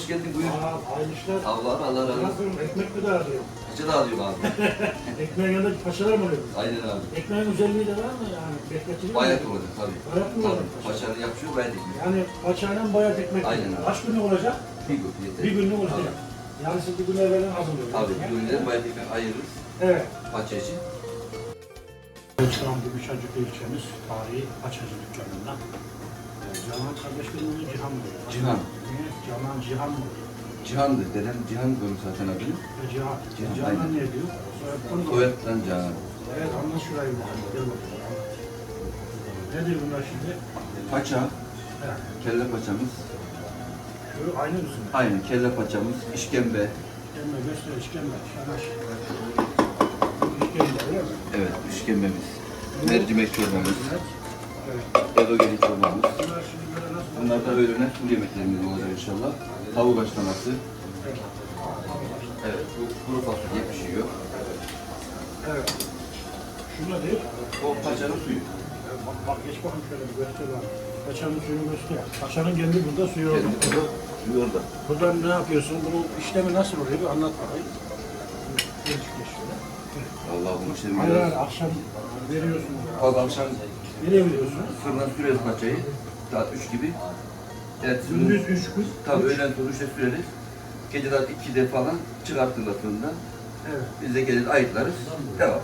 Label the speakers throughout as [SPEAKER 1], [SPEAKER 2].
[SPEAKER 1] Hoş geldin buyur.
[SPEAKER 2] Aa.
[SPEAKER 1] Allah Allah razı olsun.
[SPEAKER 2] Ekmek mi dağıtıyor?
[SPEAKER 1] Kaça dağılıyor abi?
[SPEAKER 2] Ekmeğin yanında paşalar mı oluyor?
[SPEAKER 1] Aynen abi.
[SPEAKER 2] Ekmeğin özelliği de var mı yani? Bekletilir mi?
[SPEAKER 1] Bayat olacak tabii.
[SPEAKER 2] Bayat mı olacak?
[SPEAKER 1] Tabii. Paçanı yapıyor, ben ekmek.
[SPEAKER 2] Yani paçayla bayat ekmek.
[SPEAKER 1] Aynen abi.
[SPEAKER 2] Kaç günlük olacak?
[SPEAKER 1] Bir gün yeter.
[SPEAKER 2] Bir günlük olacak. Yani siz bir gün evvelden hazırlıyorsunuz.
[SPEAKER 1] Tabii, bir günden bayat ekmek ayırırız.
[SPEAKER 2] Evet.
[SPEAKER 1] Paça için.
[SPEAKER 2] Çıkan Gümüşhacık ilçemiz tarihi paçacı dükkanında. Canan kardeşlerim onu Cihan mı? oluyor?
[SPEAKER 1] Cihan.
[SPEAKER 2] Canan Cihan mı? oluyor?
[SPEAKER 1] Cihan'dır. Dedem Cihan koymuş zaten adını.
[SPEAKER 2] E, Cihan.
[SPEAKER 1] Cihan,
[SPEAKER 2] Canan
[SPEAKER 1] aynen.
[SPEAKER 2] ne diyor? Soyadı konu da-
[SPEAKER 1] Soyaddan Cihan.
[SPEAKER 2] Evet anlat şurayı bakalım. Gel bakalım. Nedir bunlar şimdi?
[SPEAKER 1] Paça,
[SPEAKER 2] Evet.
[SPEAKER 1] kelle paçamız.
[SPEAKER 2] Şu aynı mısın?
[SPEAKER 1] Aynen kelle paçamız, işkembe.
[SPEAKER 2] İşkembe, göster, işkembe, şanaş. İşkembe öyle mi?
[SPEAKER 1] Evet, işkembemiz. Mercimek çorbamız.
[SPEAKER 2] Evet.
[SPEAKER 1] Edogeli çorbamız.
[SPEAKER 2] Bunlar
[SPEAKER 1] da öğlene Suriye yemeklerimiz olacak inşallah. Tavuk haşlaması. Evet, bu kuru fasulye pişiyor.
[SPEAKER 2] Evet. Şu nedir?
[SPEAKER 1] O paçanın suyu.
[SPEAKER 2] Bak, bak geç bakın şöyle bir göster bak. Paçanın suyunu göster. Paçanın kendi burada suyu orada.
[SPEAKER 1] Kendi burada, suyu orada.
[SPEAKER 2] Buradan ne yapıyorsun? Bunun işlemi nasıl oluyor? Bir anlat bakayım. Geç geç şöyle.
[SPEAKER 1] Allah bu işte
[SPEAKER 2] Hayır hayır akşam veriyorsun.
[SPEAKER 1] Az akşam
[SPEAKER 2] Nereye veriyorsun?
[SPEAKER 1] fırına süreriz paçayı. Saat 3 gibi. Evet,
[SPEAKER 2] Gündüz üç gün.
[SPEAKER 1] Tabii
[SPEAKER 2] Üç.
[SPEAKER 1] öğlen sonra 3'te süreriz. Gece saat 2'de falan çıkarttığında fırından.
[SPEAKER 2] Evet.
[SPEAKER 1] Biz de gelir ayıtlarız. Devam.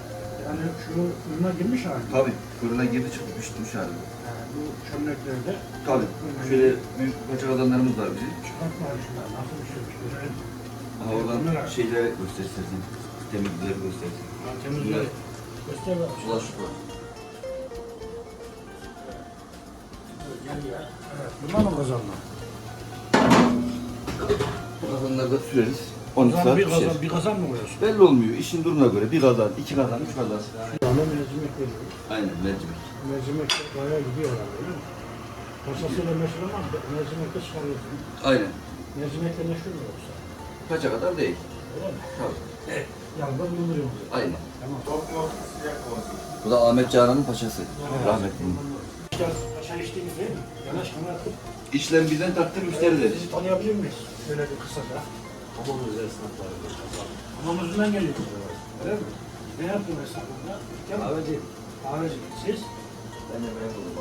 [SPEAKER 2] Yani şu fırına girmiş hali.
[SPEAKER 1] Tabii fırına girdi çıktı pişmiş hali.
[SPEAKER 2] Yani bu çömleklerde
[SPEAKER 1] Tabii.
[SPEAKER 2] fırına
[SPEAKER 1] Şöyle büyük paça kazanlarımız var bizim.
[SPEAKER 2] çıkartma şunlar nasıl bir şeymiş görelim.
[SPEAKER 1] Aha oradan şeyleri göstersin. Temizlikleri göstersin.
[SPEAKER 2] Ha, temizleri. Göster bak.
[SPEAKER 1] Ulaş
[SPEAKER 2] Evet. Bunlar mı kazanlar?
[SPEAKER 1] Bu kazanları da süreriz. 12
[SPEAKER 2] Kazan
[SPEAKER 1] saat
[SPEAKER 2] bir
[SPEAKER 1] pişer.
[SPEAKER 2] kazan, bir kazan mı koyuyorsun?
[SPEAKER 1] Belli olmuyor. İşin durumuna göre bir kazan, iki kazan, üç kazan.
[SPEAKER 2] Ama mercimek veriyor.
[SPEAKER 1] Aynen mercimek.
[SPEAKER 2] Mercimek de bayağı gidiyor herhalde değil mi? Paçasıyla meşhur ama mercimekte çıkarıyorsun.
[SPEAKER 1] Aynen.
[SPEAKER 2] Mercimekte meşhur mu yoksa?
[SPEAKER 1] Kaça kadar değil.
[SPEAKER 2] Öyle mi?
[SPEAKER 1] Tabii.
[SPEAKER 2] Yanında bulunduruyor?
[SPEAKER 1] Aynen.
[SPEAKER 2] Tamam.
[SPEAKER 1] Bu da Ahmet Canan'ın paçası. Rahmetli.
[SPEAKER 2] İşte paşa içtiğimiz değil mi? Yanaş kanat.
[SPEAKER 1] İşlem bizden takdir müşteriler.
[SPEAKER 2] Bizi tanıyabilir miyiz? Şöyle bir kısaca.
[SPEAKER 3] Hamamımız esnafları.
[SPEAKER 2] Hamamımızdan geliyoruz. Öyle mi? Ne yaptın hesabında?
[SPEAKER 3] Kahveci.
[SPEAKER 2] Kahveci. Siz?
[SPEAKER 3] Ben de memnunum.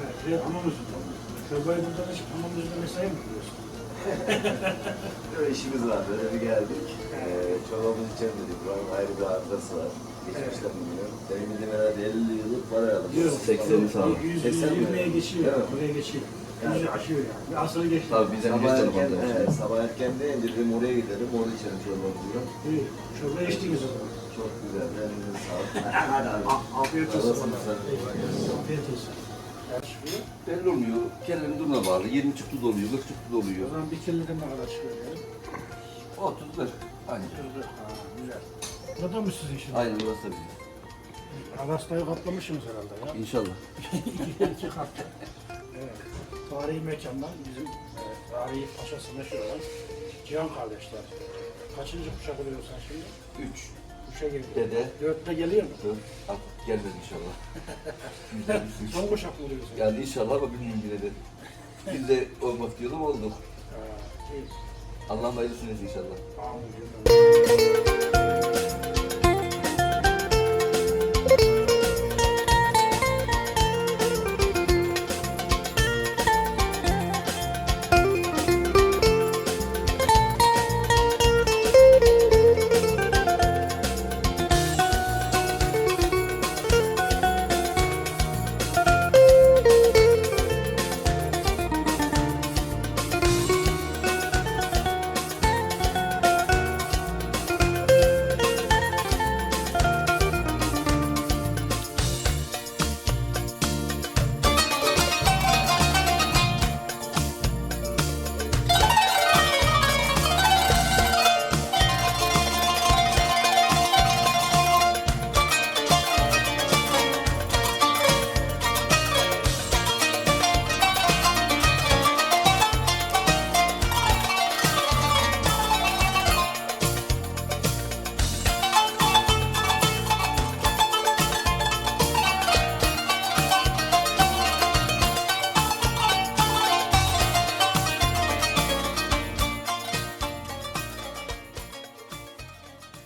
[SPEAKER 2] Evet. Bir hamamımızdan. Çorbayı buradan açıp hamamımızda mesai mi kuruyorsun?
[SPEAKER 3] Böyle işimiz var. Böyle bir geldik. Ee, çorbamızı içelim dedik. Buranın ayrı bir arızası var. Geçmişten bilmiyorum. Benim bildiğim herhalde 50 yıllık var herhalde.
[SPEAKER 2] Yok.
[SPEAKER 1] 80'li sağ ol.
[SPEAKER 2] 120'ye geçiyor.
[SPEAKER 3] Mi?
[SPEAKER 2] Buraya geçiyor.
[SPEAKER 3] Yani-
[SPEAKER 2] Yüzü aşıyor yani. Bir asırı geçti.
[SPEAKER 1] Tabii bizden
[SPEAKER 3] Sabah
[SPEAKER 1] geç
[SPEAKER 3] erken, evet, sabah erken deyince dedim oraya gidelim, orada içelim çorbamızı.
[SPEAKER 2] İyi. Çorba içtiniz o zaman.
[SPEAKER 3] Çok güzel, elinize sağlık.
[SPEAKER 2] A- Afiyet olsun. Afiyet olsun.
[SPEAKER 1] Belli olmuyor. Kellerin durumuna bağlı. 20 çıktı doluyor, 40 çıktı
[SPEAKER 2] O
[SPEAKER 1] doluyor.
[SPEAKER 2] zaman bir kirliden ne kadar çıkıyor yani?
[SPEAKER 1] 30 40. Aynen.
[SPEAKER 2] Kırdı. Ha, güzel. Burada mı sizin şimdi?
[SPEAKER 1] Aynen orası da bizim.
[SPEAKER 2] Avastayı kaplamışsınız herhalde ya.
[SPEAKER 1] İnşallah.
[SPEAKER 2] iki, iki katlı. Evet. Tarihi mekandan bizim e, tarihi paşası meşhur olan Cihan kardeşler. Kaçıncı kuşak oluyor sen şimdi?
[SPEAKER 1] 3.
[SPEAKER 2] Kuşa geliyor.
[SPEAKER 1] Dede.
[SPEAKER 2] Dörtte geliyor mu?
[SPEAKER 1] 4. Al, gelmez inşallah. Bir suç.
[SPEAKER 2] Son kuşak mı oluyorsun?
[SPEAKER 1] Yani inşallah ama bilmiyorum yine de. Biz de olmak diyordum olduk.
[SPEAKER 2] Ha, iyi.
[SPEAKER 1] Allah hayırlısını inşallah.
[SPEAKER 2] Amin.